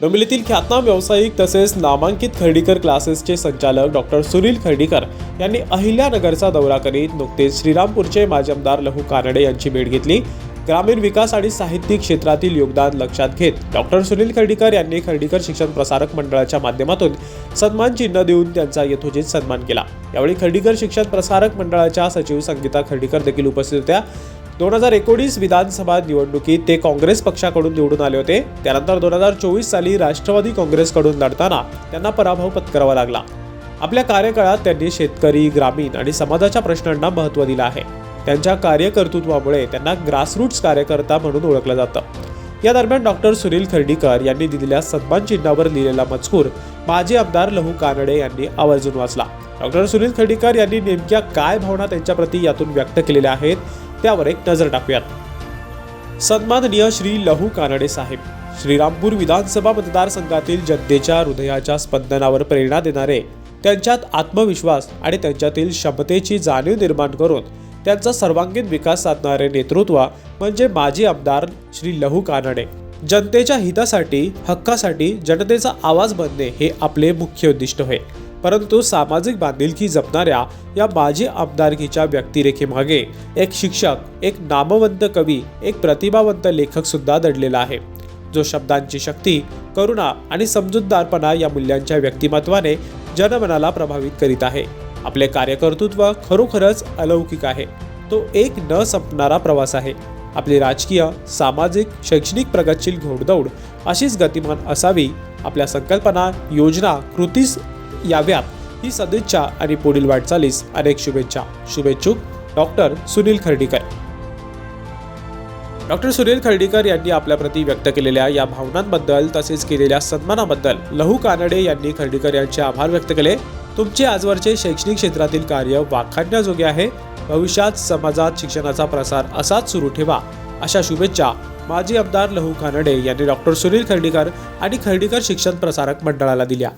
डोंबिवलीतील ख्यातनाम व्यावसायिक तसेच नामांकित खर्डीकर क्लासेसचे संचालक डॉक्टर सुनील खर्डीकर यांनी अहिल्यानगरचा दौरा करीत नुकतेच श्रीरामपूरचे माजी आमदार लहू कानडे यांची भेट घेतली. ग्रामीण विकास आणि साहित्यिक क्षेत्रातील योगदान लक्षात घेत डॉक्टर सुनील खर्डीकर यांनी खर्डीकर शिक्षण प्रसारक मंडळाच्या माध्यमातून सन्मान चिन्ह देऊन त्यांचा यथोचित सन्मान केला. यावेळी खर्डीकर शिक्षण प्रसारक मंडळाच्या सचिव संगीता खर्डीकर देखील उपस्थित होत्या. दोन हजार एकोणीस विधानसभा निवडणुकीत ते काँग्रेस पक्षाकडून निवडून आले होते. त्यानंतर दोन हजार चोवीस साली राष्ट्रवादी काँग्रेसकडून लढताना त्यांना पराभव पत्करावा लागला. आपल्या कार्यकाळात त्यांनी शेतकरी ग्रामीण आणि समाजाच्या प्रश्नांना महत्त्व दिलं आहे. त्यांच्या कार्यकर्तृत्वामुळे त्यांना ग्रासरूट्स कार्यकर्ता म्हणून ओळखलं जातं. या दरम्यान डॉक्टर सुनील खर्डीकर यांनी दिलेल्या सन्मान चिन्हावर लिहिलेला मजकूर माजी आमदार लहू कानडे यांनी आवर्जून वाचला. डॉक्टर सुनील खर्डीकर यांनी नेमक्या काय भावना त्यांच्याप्रती यातून व्यक्त केलेल्या आहेत? त्यावर एक नजर टाकूयात. सन्माननीय श्री लहू कानडे साहेब श्रीरामपूर विधानसभा मतदारसंघातील जनतेच्या हृदयाच्या स्पंदनावर प्रेरणा देणारे त्यांच्यात आत्मविश्वास आणि त्यांच्यातील क्षमतेची जाणीव निर्माण करून त्यांचा सर्वांगीण विकास साधणारे नेतृत्व म्हणजे माजी आमदार श्री लहू कानडे. जनतेच्या हितासाठी हक्कासाठी जनतेचा आवाज बनणे हे आपले मुख्य उद्दिष्ट होय. परंतु सामाजिक बांधिलकी जपणाऱ्या या माजी आमदारकीच्या व्यक्तिरेखेमागे एक शिक्षक एक नामवंत कवी एक प्रतिभावंत लेखक सुद्धा दडलेला आहे. जो शब्दांची शक्ती करुणा आणि समजूतदारपणा या मूल्यांच्या व्यक्तिमत्वाने जनमनाला प्रभावित करीत आहे. आपले कार्यकर्तृत्व खरोखरच अलौकिक आहे. तो एक न संपणारा प्रवास आहे. आपली राजकीय सामाजिक शैक्षणिक प्रगतशील घोडदौड अशीच गतिमान असावी आपल्या संकल्पना योजना कृतीस याव्यात. ही सदिच्छा आणि पुढील वाटचालीस अनेक शुभेच्छा. शुभेच्छुक डॉक्टर सुनील खर्डीकर. डॉक्टर सुनील खर्डीकर यांनी आपल्याप्रती व्यक्त केलेल्या या भावनांबद्दल तसेच केलेल्या सन्मानाबद्दल लहू कानडे यांनी खर्डीकर यांचे आभार व्यक्त केले. तुमचे आजवरचे शैक्षणिक क्षेत्रातील कार्य वाखाणण्याजोगे आहे. भविष्यात समाजात शिक्षणाचा प्रसार असाच सुरू ठेवा. अशा शुभेच्छा माजी आमदार लहू कानडे यांनी डॉक्टर सुनील खर्डीकर आणि खर्डीकर शिक्षण प्रसारक मंडळाला दिल्या.